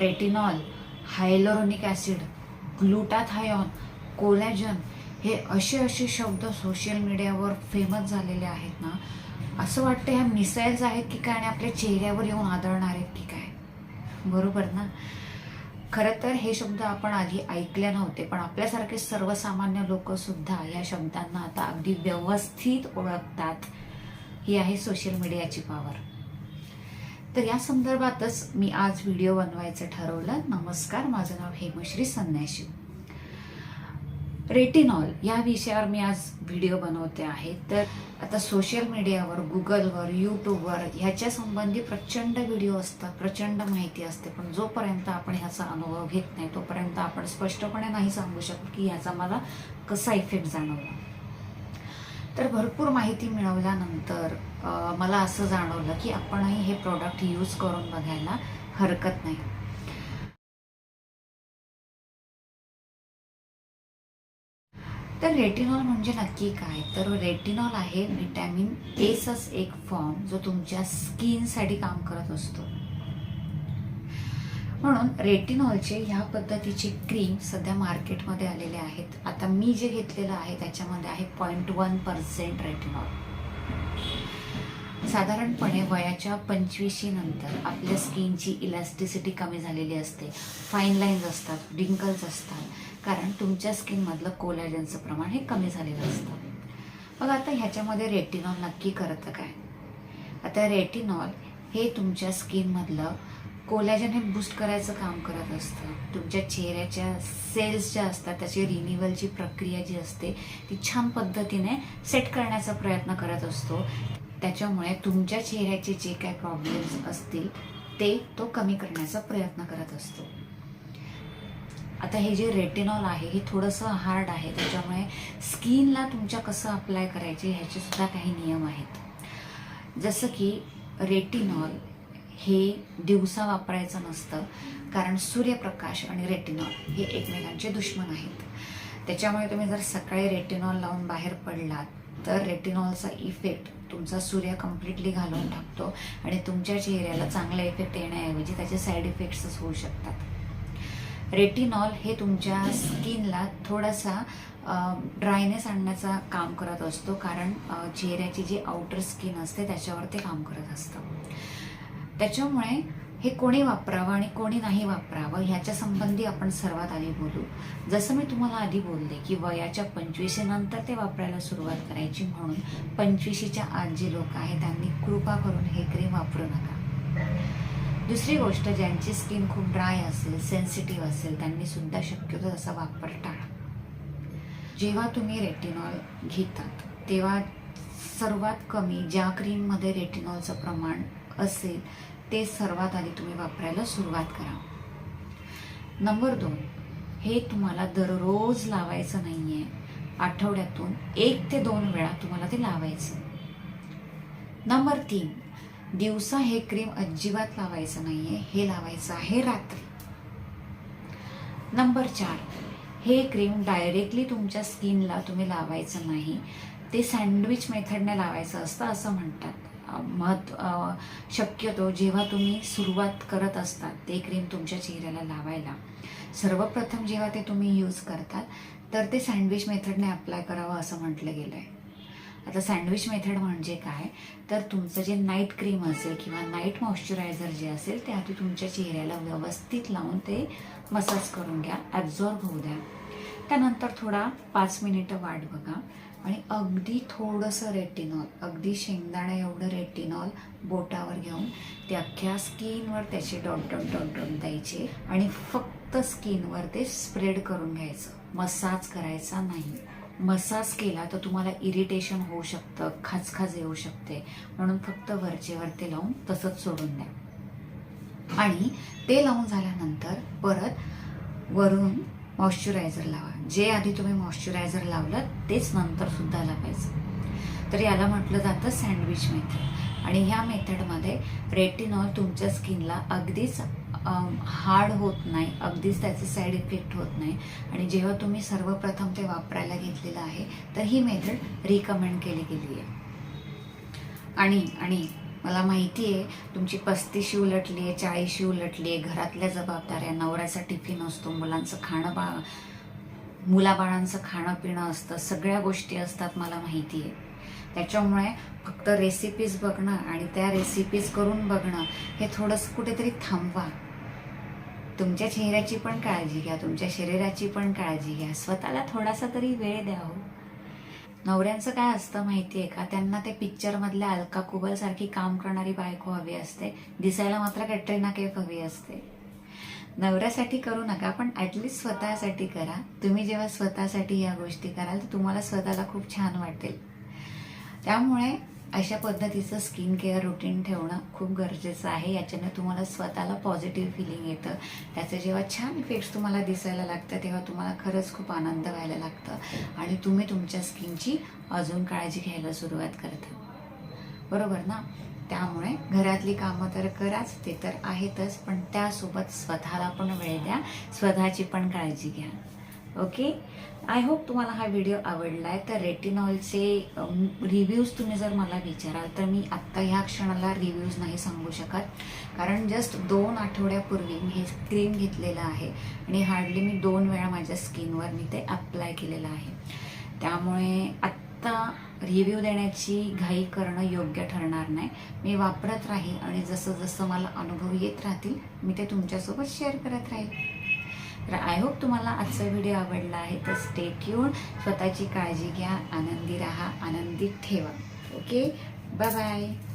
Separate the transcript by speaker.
Speaker 1: Retinol hyaluronic acid glutathione collagen हे असे असे शब्द सोशल मीडियावर फेमस झालेले आहेत ना? असं वाटतं ह्या मिसाईल्स आहेत की काय आणि आपल्या चेहऱ्यावर येऊन आदळणार आहेत की काय? बरोबर ना? खरं तर हे शब्द आपण आधी ऐकले नव्हते पण आपल्यासारखे सर्वसामान्य लोकसुद्धा या शब्दांना आता अगदी व्यवस्थित ओळखतात. ही आहे सोशल मीडियाची पॉवर तर या संदर्भातच मी आज व्हिडिओ बनवायचं ठरवलं. नमस्कार माझं नाव हेमश्री संन्याशी. रेटिनॉल या विषयावर मी आज व्हिडिओ बनवते आहे. तर आता सोशल मीडियावर गुगलवर यूट्यूबवर ह्याच्या संबंधी प्रचंड व्हिडिओ असतात प्रचंड माहिती असते. पण जोपर्यंत आपण ह्याचा अनुभव घेत नाही तोपर्यंत आपण स्पष्टपणे नाही सांगू शकत की ह्याचा मला कसा इफेक्ट जाणवला. तर भरपूर माहिती मिळवल्यानंतर मला असं जाणवलं की आपणही हे प्रॉडक्ट यूज करून बघायला हरकत नाही. तर रेटिनॉल म्हणजे नक्की काय? तर रेटिनॉल आहे व्हिटॅमिन एचाच एक फॉर्म जो तुमच्या स्किनसाठी काम करत असतो. म्हणून रेटिनॉलचे ह्या पद्धतीचे क्रीम सध्या मार्केटमध्ये आलेले आहेत. आता मी जे घेतलेलं आहे त्याच्यामध्ये आहे पॉईंट वन पर्सेंट रेटिनॉल साधारणपणे वयाच्या पंचवीशी नंतर आपल्या स्किनची इलॅस्टिसिटी कमी झालेली असते. फाईन लाईन्स असतात डिंकल्स असतात. कारण तुमच्या स्किनमधलं कोलॅजनचं प्रमाण हे कमी झालेलं असतं. मग आता ह्याच्यामध्ये रेटिनॉल नक्की करतं काय? आता रेटिनॉल हे तुमच्या स्किनमधलं कोलॅजन हे बूस्ट करायचं काम करत असतं. तुमच्या चेहऱ्याच्या सेल्स ज्या असतात त्याची रिन्युअलची प्रक्रिया जी असते ती छान पद्धतीने सेट करण्याचा प्रयत्न करत असतो. त्याच्यामुळे तुमच्या चेहऱ्याचे जे काय प्रॉब्लेम्स असतील ते तो कमी करण्याचा प्रयत्न करत असतो. आता हे जे रेटिनॉल आहे हे थोडंसं हार्ड आहे. त्याच्यामुळे स्किनला तुमच्या कसं अप्लाय करायचे ह्याचे सुद्धा काही नियम आहेत. जसं की रेटिनॉल हे दिवसा वापरायचं नसतं कारण सूर्यप्रकाश आणि रेटिनॉल हे एकमेकांचे दुश्मन आहेत. त्याच्यामुळे तुम्ही जर सकाळी रेटिनॉल लावून बाहेर पडलात तर रेटिनॉलचा इफेक्ट तुमचा सूर्य कम्प्लिटली घालवून टाकतो आणि तुमच्या चेहऱ्याला चांगला इफेक्ट येण्याऐवजी त्याचे साईड इफेक्ट्सच होऊ शकतात. रेटिनॉल हे तुमच्या स्किनला थोडासा ड्रायनेस आणण्याचा काम करत असतो कारण चेहऱ्याची जी आउटर स्किन असते त्याच्यावर ते काम करत असतं. त्याच्यामुळे हे कोणी वापरावं आणि कोणी नाही वापरावं ह्याच्या संबंधी आपण सर्वात आधी बोलू. जसं मी तुम्हाला आधी बोलले की वयाच्या पंचवीशीनंतर ते वापरायला सुरुवात करायची म्हणून पंचवीशीच्या आत जे लोक आहेत त्यांनी कृपा करून हे क्रीम वापरू नका. दुसरी गोष्ट ज्यांची स्किन खूप ड्राय असेल सेन्सिटिव्ह असेल त्यांनी सुद्धा शक्यतो तसा वापर टाळा. जेव्हा तुम्ही रेटिनॉल घेतात तेव्हा सर्वात कमी ज्या क्रीममध्ये रेटिनॉलचं प्रमाण असेल ते सर्वात आधी तुम्ही वापरायला सुरुवात करा. नंबर दोन हे तुम्हाला दररोज लावायचं नाही आहे आठवड्यातून एक ते दोन वेळा तुम्हाला ते लावायचं. नंबर तीन दिवसा हे क्रीम अजिबात लावायचं नाही आहे हे लावायचं आहे रात्री. नंबर चार हे क्रीम डायरेक्टली तुमच्या स्किनला तुम्ही लावायचं नाही ते सँडविच मेथडने लावायचं असतं असं म्हणतात. महत्त्व महत् शक्यतो जेव्हा तुम्ही सुरुवात करत असतात ते क्रीम तुमच्या चेहऱ्याला लावायला सर्वप्रथम जेव्हा ते तुम्ही यूज करतात तर ते सँडविच मेथडने अप्लाय करावं असं म्हटलं गेलं आहे आता सँडविच मेथड म्हणजे काय? तर तुमचं जे नाईट क्रीम असेल किंवा नाईट मॉइश्चरायझर जे असेल ते आधी तुमच्या चेहऱ्याला व्यवस्थित लावून ते मसाज करून घ्या ॲब्झॉर्ब होऊ द्या. त्यानंतर थोडा पाच मिनिटं वाट बघा. आणि अगदी थोडंसं रेटिनॉल अगदी शेंगदाणा एवढं रेटिनॉल बोटावर घेऊन ते अख्ख्या स्किनवर त्याचे डॉट डॉट डॉट डॉट द्यायचे आणि फक्त स्किनवर ते स्प्रेड करून घ्यायचं. मसाज करायचा नाही. मसाज केला तर तुम्हाला इरिटेशन होऊ शकतं खाजखाज येऊ शकते. म्हणून फक्त वरचेवर ते लावून तसंच सोडून द्या. आणि ते लावून झाल्यानंतर परत वरून मॉइश्चरायझर लावा. जे आधी तुम्ही मॉइश्चरायझर लावलं तेच नंतर सुद्धा लावायचं तर याला म्हटलं जातं सँडविच मेथड. आणि ह्या मेथडमध्ये रेटिनॉल तुमच्या स्किनला अगदीच हार्ड होत नाही अगदीच त्याचे साईड इफेक्ट होत नाही. आणि जेव्हा तुम्ही सर्वप्रथम ते वापरायला घेतलेलं आहे तर ही मेथड रिकमेंड केली गेली आहे. आणि आणि मला माहिती आहे तुमची पस्तीशी उलटली आहे चाळीशी उलटली आहे घरातल्या जबाबदाऱ्या नवऱ्याचा टिफिन असतो मुलांचं खाणं बा मुलाबाळांचं खाणं पिणं असतं सगळ्या गोष्टी असतात मला माहिती आहे. त्याच्यामुळे फक्त रेसिपीज बघणं आणि त्या रेसिपीज करून बघणं हे थोडंसं कुठेतरी थांबवा. तुमच्या चेहऱ्याची पण काळजी घ्या तुमच्या शरीराची पण काळजी घ्या. स्वतःला थोडासा तरी वेळ द्या हो. नवऱ्यांचं काय असतं माहिती आहे का? त्यांना ते पिक्चरमधल्या अलका कुबल सारखी काम करणारी बायको हवी असते. दिसायला मात्र कॅटरीना कैफ हवी असते. नवऱ्यासाठी करू नका पण ॲटलिस्ट स्वतःसाठी करा. तुम्ही जेव्हा स्वतःसाठी या गोष्टी कराल तर तुम्हाला स्वतःला खूप छान वाटेल. त्यामुळे अशा पद्धतीचं स्किन केअर रुटीन ठेवणं खूप गरजेचं आहे. याच्यानं तुम्हाला स्वतःला पॉझिटिव्ह फिलिंग येतं. त्याचे जेव्हा छान इफेक्ट्स तुम्हाला दिसायला लागतं तेव्हा तुम्हाला खरंच खूप आनंद व्हायला लागतं. आणि तुम्ही तुमच्या स्किनची अजून काळजी घ्यायला सुरुवात करता. बरोबर ना? त्यामुळे घरातली कामं तर कराच ते तर आहेतच पण त्यासोबत स्वतःला पण वेळ द्या. स्वतःची पण काळजी घ्या. ओके आय होप तुम्हाला हा व्हिडिओ आवडला आहे तर रेटिनॉलचे रिव्ह्यूज तुम्ही जर मला विचाराल तर मी आत्ता ह्या क्षणाला रिव्ह्यूज नाही सांगू शकत. कारण जस्ट दोन आठवड्यापूर्वी मी हे क्रीम घेतलेलं आहे आणि हार्डली मी दोन वेळा माझ्या स्किनवर मी ते अप्लाय केलेलं आहे. त्यामुळे आत्ता रिव्ह्यू देण्याची घाई करणं योग्य ठरणार नाही. मी वापरत राहील आणि जसं जसं मला अनुभव येत राहतील मी ते तुमच्यासोबत शेअर करत राहील. तर आय होप तुम्हाला आजचा व्हिडिओ आवडला आहे. तर स्टे ट्यून स्वतःची काळजी घ्या. आनंदी राहा. आनंदी ठेवा. Okay bye bye